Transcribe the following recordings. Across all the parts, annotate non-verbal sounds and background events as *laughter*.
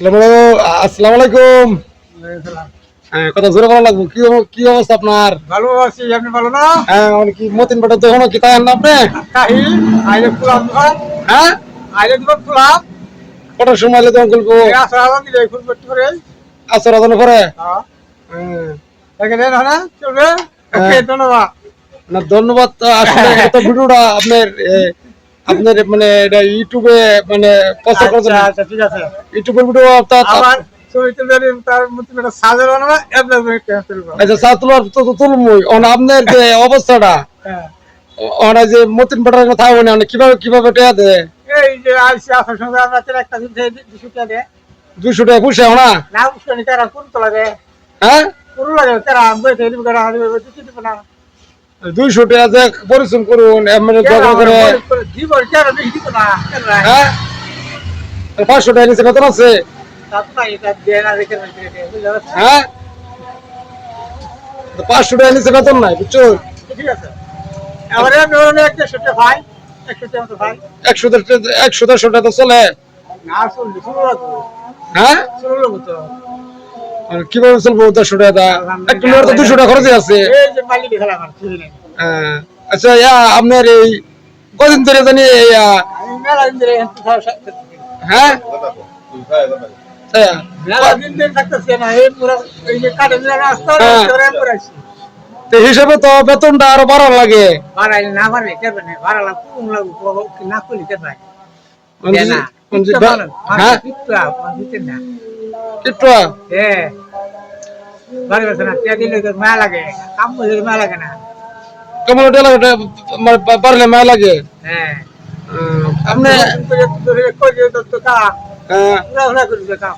আসসালামু আলাইকুম। হ্যাঁ, কথা জোরে বলা লাগবো। কি অব- কি অবস্থা আপনার? ভালো আছি আপনি ভালো না? হ্যাঁ মানে কি মতিন বেটা তখন কি তাই আনলাম আপনি? কাহি আইলে ফুলাম হ্যাঁ? আইলে দোকান ফুলাম কটার সময় এলে তখন খুলবো? আসা আলাম দিলে ফুল করতে করে। আসর হ্যাঁ হ্যাঁ। দেখেন না চলবে। ওকে। ধন্যবাদ। না ধন্যবাদ আসলে এত ভিডিওটা আপনার আপনার মানে এটা ইউটিউবে মানে প্রচার আচ্ছা আচ্ছা ঠিক আছে। ইউটিউবের ভিডিও আপনার আচ্ছা তো তো আপনার যে *laughs* অবস্থাটা হ্যাঁ। ওরা যে মতিন বেটার কথা মনে কীভাবে কীভাবে টেয়া দেয়? এই যে আইসি আসার আমরা তো একটা দিন দুশো টাকা দেয়। দুশো টাকা পুষে না না তারা পুরো তোলা দেয়। হ্যাঁ? পুরো লাগে তারা দিতে দিবে না। দুইশো টাকা যে পরিশ্রম করুন করে? হ্যাঁ? পাঁচশো টাকা নিচে বেতন আছে? হ্যাঁ? পাঁচশো টাকা নিচে বেতন নাই বুঝছ? ঠিক আছে। এবারে আমি ওর একটা সেটা ভাই একশো দেড়শো টাকা তো চলে। হ্যাঁ? কীভাবে চলবো দেড়শো টাকা তো দুশো টাকা খরচে আছে। হ্যাঁ। আচ্ছা ইয়া আপনার এই কদিন ধরে জানি। হ্যাঁ? হ্যাঁ। হিসাবে তো বেতনটা আরও বাড়ার লাগে। না বাড়ি বসে না কে দিলে মায়া লাগে কাম করলে মায়া লাগে না। কেমন লাগে মানে মায়া লাগে। হ্যাঁ। আপনি ধরে তো তো কা? আহ, পুরা পুরা করে দিতে কাম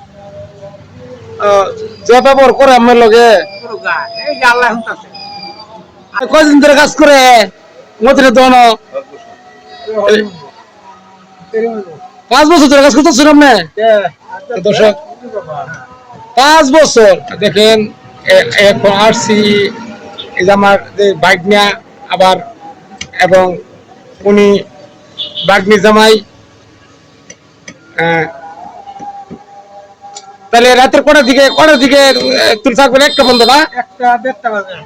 আহ, যে ব্যবহার করে আমার লগে। পুরো গা এই যে আল্লাহ হুঁতাছে কয়দিন ধরে কাজ করে? মতিরে দোনো। পাঁচ বছর ধরে কাজ করতেছেন আপনি? দর্শক পাঁচ বছর। দেখেন এখন আসছি এই যে আমার যে বাইক আবার এবং উনি বাগনি জামাই আহ, তাহলে রাতের কটার দিকে কটার দিকে তুই থাকবেন? একটা বন্ধ না? একটা দেড়টা বাজে।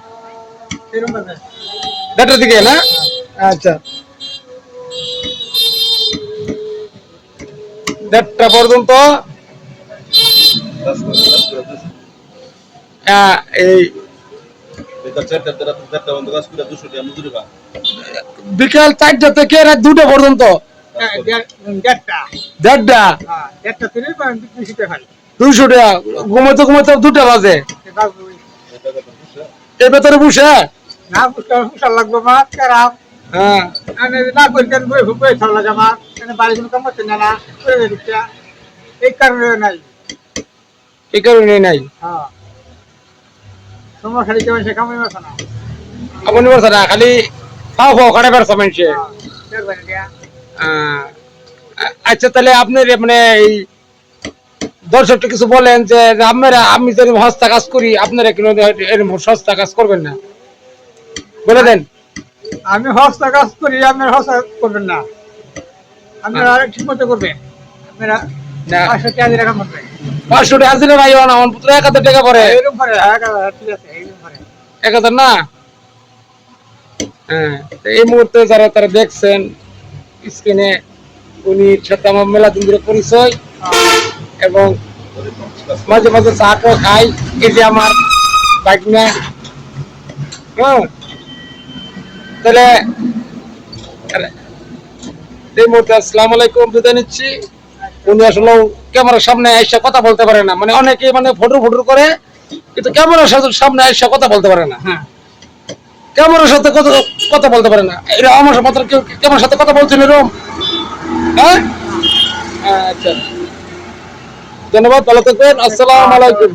দেড়টার দিকে না? আচ্ছা। দেড়টা পর্যন্ত। এই বিকাল চারটা থেকে রাত দুটো পর্যন্ত। হ্যাঁ, দেড়- দেড়টা। হ্যাঁ থেকে দুইশো টাকা। ঘুমাতে ঘুমাতে দুটা বাজে। এর ভেতরে বসে? না বুঝতে লাগবে মা কেরাম হ্যাঁ। না করি কেন বই বই ভালো লাগে আমার। বাড়ি কোনো কাম করতে না না? এই কারণে নাই। এই কারণে নাই। হ্যাঁ। তোমার খালি কেমন সে কামাই মাসা না? খালি খাও খাও বেড়াচ্ছে মানুষে। হ্যাঁ, আচ্ছা তাহলে আপনার মানে এই দর্শকটা কিছু বলেন যে আপনারা আমি যদি হস্তা কাজ করি আপনারা কেন এরকম সস্তা কাজ করবেন না। বলে দেন। আমি হস্তা কাজ করি আপনার হস্তা করবেন না। আপনারা ঠিক মতো করবেন। আপনারা টাকা দিয়ে রাখা করবেন। পাঁচশো টাকা হাজিরা নাই না আমার পুত্র এক হাজার টাকা করে। হ্যাঁ হ্যাঁ, এক হাজার না? হ্যাঁ এই মুহূর্তে যারা তারা দেখছেন স্ক্রিনে উনি সাথে আমার মেলা দিন ধরে পরিচয়। এবং মাঝে মাঝে চাটাও খাই এই যে আমার নিয়ে হ্যাঁ তাহলে এই মুহূর্তে আসসালামু আলাইকুম বিদায় নিচ্ছি। উনি আসলে ক্যামেরার সামনে এসে কথা বলতে পারে না। মানে অনেকে মানে ফটো ফটো করে কিন্তু ক্যামেরার সাথে সামনে এসে কথা বলতে পারে না। হ্যাঁ। ক্যামেরার সাথে কথা কথা বলতে পারে না। এরা আমার মাত্র কেউ ক্যামেরার সাথে কথা বলছেন এরকম। হ্যাঁ? আচ্ছা। ধন্যবাদ ভালো থাকবেন। আসসালামু আলাইকুম।